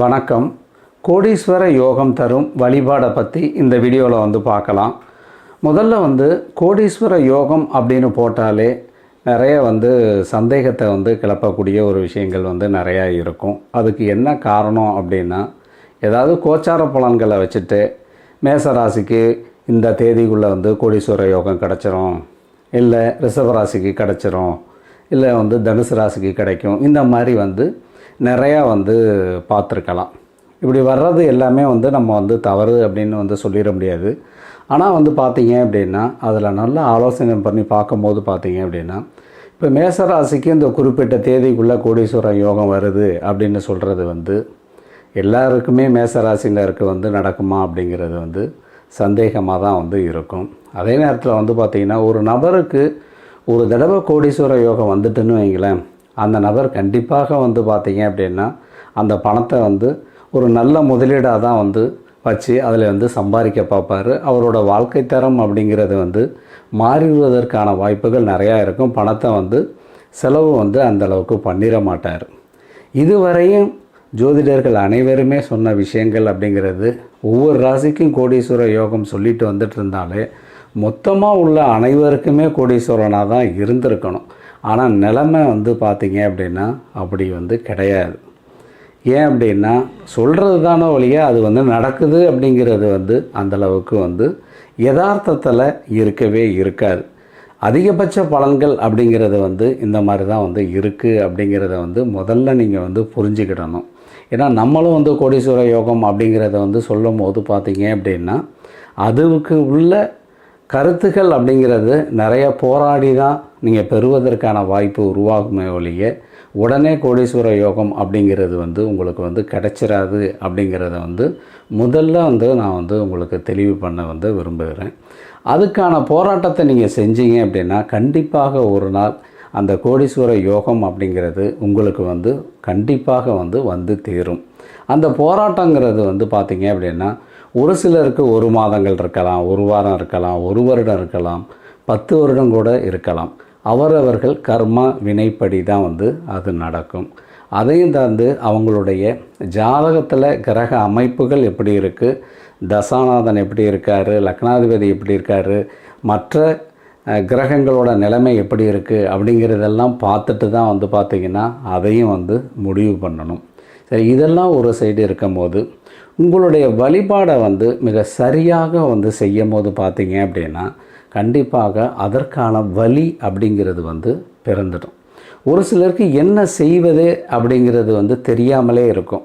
வணக்கம். கோடீஸ்வர யோகம் தரும் வழிபாடை பற்றி இந்த வீடியோவில் வந்து பார்க்கலாம். முதல்ல வந்து கோடீஸ்வர யோகம் அப்படின்னு போட்டாலே நிறைய வந்து சந்தேகத்தை வந்து கிளப்பக்கூடிய ஒரு விஷயங்கள் வந்து நிறையா இருக்கும். அதுக்கு என்ன காரணம் அப்படின்னா ஏதாவது கோச்சார பலன்களை வச்சுட்டு மேச ராசிக்கு இந்த தேதிக்குள்ளே வந்து கோடீஸ்வர யோகம் கிடச்சிரும். இல்லை ரிஷப ராசிக்கு கிடச்சிரும். இல்லை வந்து தனுசு ராசிக்கு கிடைக்கும். இந்த மாதிரி வந்து நிறையா வந்து பார்த்துருக்கலாம். இப்படி வர்றது எல்லாமே வந்து நம்ம வந்து தவறு அப்படின்னு வந்து சொல்லிட முடியாது. ஆனால் வந்து பார்த்தீங்க அப்படின்னா அதில் நல்ல ஆலோசனை பண்ணி பார்க்கும்போது பார்த்தீங்க அப்படின்னா இப்போ மேசராசிக்கு இந்த குறிப்பிட்ட தேதிக்குள்ளே கோடீஸ்வரன் யோகம் வருது அப்படின்னு சொல்கிறது வந்து எல்லாருக்குமே மேசராசினருக்கு வந்து நடக்குமா அப்படிங்கிறது வந்து சந்தேகமாக தான் வந்து இருக்கும். அதே நேரத்தில் வந்து பார்த்திங்கன்னா ஒரு நபருக்கு ஒரு தடவை கோடீஸ்வர யோகம் வந்துட்டுன்னு வைங்களேன் அந்த நபர் கண்டிப்பாக வந்து பார்த்தீங்க அப்படின்னா அந்த பணத்தை வந்து ஒரு நல்ல முதலீடாக தான் வந்து வச்சு அதில் வந்து சம்பாதிக்க பார்ப்பாரு. அவரோட வாழ்க்கை தரம் அப்படிங்கிறது வந்து மாறிடுவதற்கான வாய்ப்புகள் நிறையா இருக்கும். பணத்தை வந்து செலவு வந்து அந்த அளவுக்கு பண்ணிட மாட்டார். இதுவரையும் ஜோதிடர்கள் அனைவருமே சொன்ன விஷயங்கள் அப்படிங்கிறது ஒவ்வொரு ராசிக்கும் கோடீஸ்வர யோகம் சொல்லிட்டு வந்துட்டு இருந்தாலே மொத்தமாக உள்ள அனைவருக்குமே கோடீஸ்வரனாக தான் இருந்திருக்கணும். ஆனால் நிலைமை வந்து பார்த்தீங்க அப்படின்னா அப்படி வந்து கிடையாது. ஏன் அப்படின்னா சொல்கிறது தானே ஒழிய அது வந்து நடக்குது அப்படிங்கிறது வந்து அந்தளவுக்கு வந்து யதார்த்தத்தில் இருக்கவே இருக்காது. அதிகபட்ச பலன்கள் அப்படிங்கிறது வந்து இந்த மாதிரி தான் வந்து இருக்குது அப்படிங்கிறத வந்து முதல்ல நீங்கள் வந்து புரிஞ்சுக்கிடணும். ஏன்னா நம்மளும் வந்து கோடீஸ்வர யோகம் அப்படிங்கிறத வந்து சொல்லும் போது பார்த்தீங்க அப்படின்னா அதுவுக்கு உள்ள கருத்துக்கள் அப்படிங்கிறது நிறைய போராடி தான் நீங்கள் பெறுவதற்கான வாய்ப்பு உருவாகுமே ஒழிய உடனே கோடீஸ்வர யோகம் அப்படிங்கிறது வந்து உங்களுக்கு வந்து கிடைச்சிராது அப்படிங்கிறத வந்து முதல்ல வந்து நான் வந்து உங்களுக்கு தெளிவு பண்ண வந்து விரும்புகிறேன். அதுக்கான போராட்டத்தை நீங்கள் செஞ்சீங்க அப்படின்னா கண்டிப்பாக ஒரு நாள் அந்த கோடீஸ்வர யோகம் அப்படிங்கிறது உங்களுக்கு வந்து கண்டிப்பாக வந்து வந்து தீரும். அந்த போராட்டங்கிறது வந்து பார்த்தீங்க அப்படின்னா ஒரு சிலருக்கு ஒரு மாதங்கள் இருக்கலாம் ஒரு வாரம் இருக்கலாம் ஒரு வருடம் இருக்கலாம் பத்து வருடம் கூட இருக்கலாம். அவரவர்கள் கர்மா வினைப்படி தான் வந்து அது நடக்கும். அதையும் தாந்து அவங்களுடைய ஜாதகத்தில் கிரக அமைப்புகள் எப்படி இருக்குது தசாநாதன் எப்படி இருக்கார் லக்னாதிபதி எப்படி இருக்கார் மற்ற கிரகங்களோட நிலைமை எப்படி இருக்குது அப்படிங்கிறதெல்லாம் பார்த்துட்டு தான் வந்து பார்த்திங்கன்னா அதையும் வந்து முடிவு பண்ணணும். சரி இதெல்லாம் ஒரு சைடு இருக்கும்போது உங்களுடைய வழிபாடை வந்து மிக சரியாக வந்து செய்யும் போது பார்த்தீங்க அப்படின்னா கண்டிப்பாக அதற்கான வழி அப்படிங்கிறது வந்து பிறந்துடும். ஒரு சிலருக்கு என்ன செய்வது அப்படிங்கிறது வந்து தெரியாமலே இருக்கும்.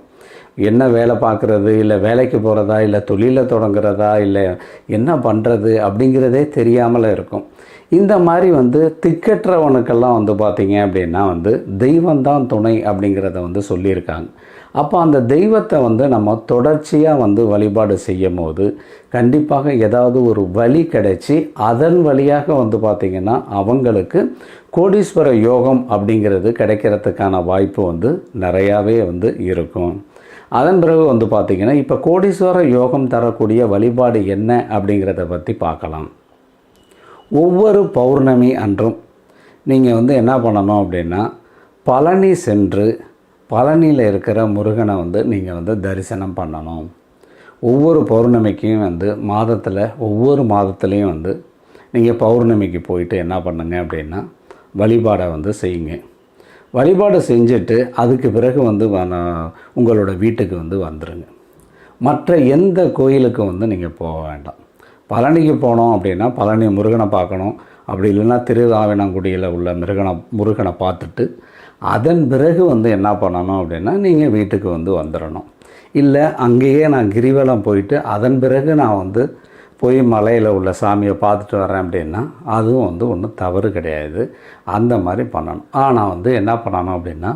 என்ன வேலை பார்க்குறது இல்லை வேலைக்கு போகிறதா இல்லை தொழிலை தொடங்குறதா இல்லை என்ன பண்ணுறது அப்படிங்கிறதே தெரியாமல் இருக்கும். இந்த மாதிரி வந்து திக்கற்றவனுக்கெல்லாம் வந்து பார்த்திங்க அப்படின்னா வந்து தெய்வம்தான் துணை அப்படிங்கிறத வந்து சொல்லியிருக்காங்க. அப்போ அந்த தெய்வத்தை வந்து நம்ம தொடர்ச்சியாக வந்து வழிபாடு செய்யும் போது கண்டிப்பாக ஏதாவது ஒரு வழி கிடைச்சி அதன் வழியாக வந்து பார்த்திங்கன்னா அவங்களுக்கு கோடீஸ்வர யோகம் அப்படிங்கிறது கிடைக்கிறதுக்கான வாய்ப்பு வந்து நிறையாவே வந்து இருக்கும். அதன் பிறகு வந்து பார்த்திங்கன்னா இப்போ கோடீஸ்வர யோகம் தரக்கூடிய வழிபாடு என்ன அப்படிங்கிறத பற்றி பார்க்கலாம். ஒவ்வொரு பௌர்ணமி அன்றும் நீங்கள் வந்து என்ன பண்ணணும் அப்படின்னா பழனி சென்று பழனியில் இருக்கிற முருகனை வந்து நீங்கள் வந்து தரிசனம் பண்ணணும். ஒவ்வொரு பௌர்ணமிக்கும் வந்து மாதத்தில் ஒவ்வொரு மாதத்துலேயும் வந்து நீங்கள் பௌர்ணமிக்கு போயிட்டு என்ன பண்ணுங்க அப்படின்னா வழிபாடை வந்து செய்யுங்க. வழிபாடு செஞ்சுட்டு அதுக்கு பிறகு வந்து வ- உங்களோட வீட்டுக்கு வந்து வந்துடுங்க மற்ற எந்த கோயிலுக்கும் வந்து நீங்கள் போக வேண்டாம். பழனிக்கு போனோம் அப்படின்னா பழனி முருகனை பார்க்கணும். அப்படி இல்லைன்னா திருவாவினங்குடியில் உள்ள மிருகனை முருகனை பார்த்துட்டு அதன் பிறகு வந்து என்ன பண்ணணும் அப்படின்னா நீங்கள் வீட்டுக்கு வந்து வந்துடணும் இல்லை அங்கேயே நான் கிரிவலம் போயிட்டு அதன் பிறகு நான் வந்து போய் மலையில் உள்ள சாமியை பார்த்துட்டு வரேன் அப்படின்னா அதுவும் வந்து ஒன்றும் தவறு கிடையாது. அந்த மாதிரி பண்ணணும். ஆனால் வந்து என்ன பண்ணணும் அப்படின்னா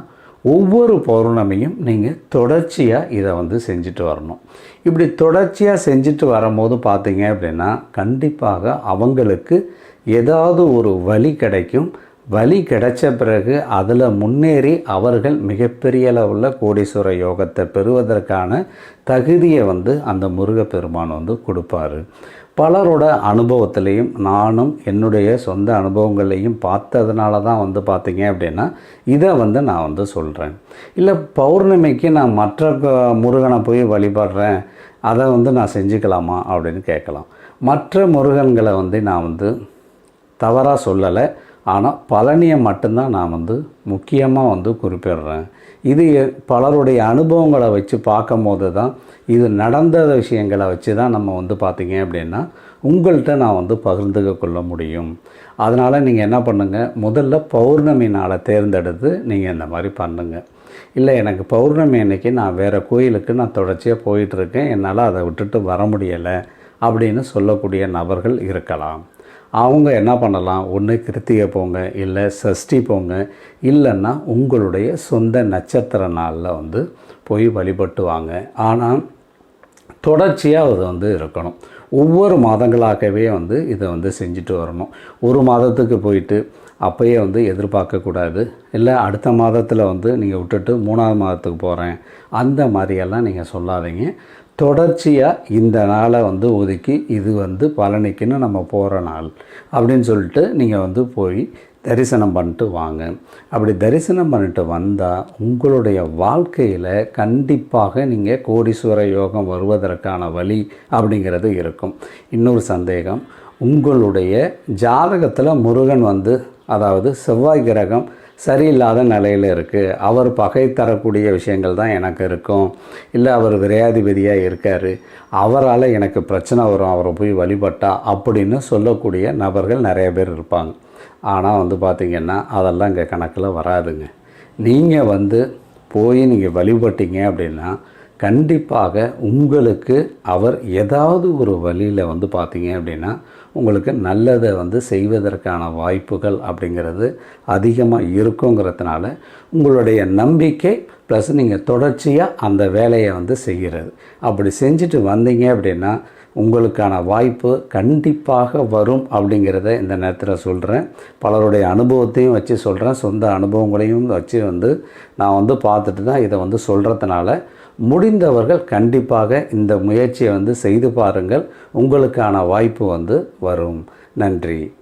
ஒவ்வொரு பௌர்ணமியும் நீங்கள் தொடர்ச்சியாக இதை வந்து செஞ்சுட்டு வரணும். இப்படி தொடர்ச்சியாக செஞ்சுட்டு வரும்போது பார்த்தீங்க அப்படின்னா கண்டிப்பாக அவங்களுக்கு ஏதாவது ஒரு வழி கிடைக்கும். வழி கிடைச்ச பிறகு அதில் முன்னேறி அவர்கள் மிகப்பெரிய அளவில் கோடீஸ்வர யோகத்தை பெறுவதற்கான தகுதியை வந்து அந்த முருகப்பெருமான் வந்து கொடுப்பாரு. பலரோட அனுபவத்திலையும் நானும் என்னுடைய சொந்த அனுபவங்களையும் பார்த்ததுனால தான் வந்து பார்த்தீங்க அப்படின்னா இதை வந்து நான் வந்து சொல்கிறேன் இல்லை பௌர்ணமிக்கு நான் மற்ற முருகனை போய் வழிபடுறேன் அதை வந்து நான் செஞ்சுக்கலாமா அப்படின்னு கேட்கலாம். மற்ற முருகன்களை வந்து நான் வந்து தவறாக சொல்லலை. ஆனால் பழனியை மட்டும்தான் நான் வந்து முக்கியமாக வந்து குறிப்பிடுறேன். இது பலருடைய அனுபவங்களை வச்சு பார்க்கும்போது தான் இது நடந்த விஷயங்களை வச்சு தான் நம்ம வந்து பார்த்திங்க அப்படின்னா உங்கள்கிட்ட நான் வந்து பகிர்ந்துக்க கொள்ள முடியும். அதனால் நீங்கள் என்ன பண்ணுங்கள் முதல்ல பௌர்ணமி நாளை தேர்ந்தெடுத்து நீங்கள் இந்த மாதிரி பண்ணுங்கள் இல்லை எனக்கு பௌர்ணமி அன்னைக்கு நான் வேறு கோயிலுக்கு நான் தொடர்ச்சியாக போயிட்டுருக்கேன் என்னால் அதை விட்டுட்டு வர முடியலை அப்படின்னு சொல்லக்கூடிய நபர்கள் இருக்கலாம். அவங்க என்ன பண்ணலாம்? ஒன்று கிருத்திகை போங்க இல்லை சஷ்டி போங்க இல்லைன்னா உங்களுடைய சொந்த நட்சத்திர நாளில் வந்து போய் வழிபட்டு வாங்க. ஆனால் தொடர்ச்சியாக அது வந்து இருக்கணும். ஒவ்வொரு மாதங்களாகவே வந்து இதை வந்து செஞ்சுட்டு வரணும். ஒரு மாதத்துக்கு போயிட்டு அப்போயே வந்து எதிர்பார்க்கக்கூடாது இல்லை அடுத்த மாதத்தில் வந்து நீங்கள் விட்டுட்டு மூணாவது மாதத்துக்கு போகிறேன் அந்த மாதிரியெல்லாம் நீங்கள் சொல்லாதீங்க. தொடர்ச்சியாக இந்த நாளை வந்து ஒதுக்கி இது வந்து பழனிக்குன்னு நம்ம போகிற நாள் அப்படின்னு சொல்லிட்டு நீங்கள் வந்து போய் தரிசனம் பண்ணிட்டு வாங்க. அப்படி தரிசனம் பண்ணிட்டு வந்தால் உங்களுடைய வாழ்க்கையில் கண்டிப்பாக நீங்கள் கோடீஸ்வர யோகம் வருவதற்கான வழி அப்படிங்கிறது இருக்கும். இன்னொரு சந்தேகம் உங்களுடைய ஜாதகத்தில் முருகன் வந்து அதாவது செவ்வாய் கிரகம் சரியில்லாத நிலையில் இருக்குது அவர் பகை தரக்கூடிய விஷயங்கள் தான் எனக்கு இருக்கும். இல்லை அவர் விரையாதிபதியாக இருக்கார். அவரால் எனக்கு பிரச்சனை வரும் அவரை போய் வழிபட்டா அப்படின்னு சொல்லக்கூடிய நபர்கள் நிறைய பேர் இருப்பாங்க. ஆனால் வந்து பார்த்திங்கன்னா அதெல்லாம் இங்கே கணக்கில் வராதுங்க. நீங்கள் வந்து போய் நீங்கள் வழிபட்டீங்க அப்படின்னா கண்டிப்பாக உங்களுக்கு அவர் ஏதாவது ஒரு வழியில் வந்து பார்த்தீங்க அப்படின்னா உங்களுக்கு நல்லதை வந்து செய்வதற்கான வாய்ப்புகள் அப்படிங்கிறது அதிகமாக இருக்குங்கிறதுனால உங்களுடைய நம்பிக்கை ப்ளஸ் நீங்கள் தொடர்ச்சியாக அந்த வேலையை வந்து செய்கிறது அப்படி செஞ்சுட்டு வந்தீங்க அப்படின்னா உங்களுக்கான வாய்ப்பு கண்டிப்பாக வரும் அப்படிங்கிறத இந்த நேரத்தில் சொல்கிறேன் பலருடைய அனுபவத்தையும் வச்சு சொல்கிறேன் சொந்த அனுபவங்களையும் வச்சு வந்து நான் வந்து பார்த்துட்டு தான் இதை வந்து சொல்கிறதுனால முடிந்தவர்கள் கண்டிப்பாக இந்த முயற்சியை வந்து செய்து பாருங்கள். உங்களுக்கான வாய்ப்பு வந்து வரும். நன்றி.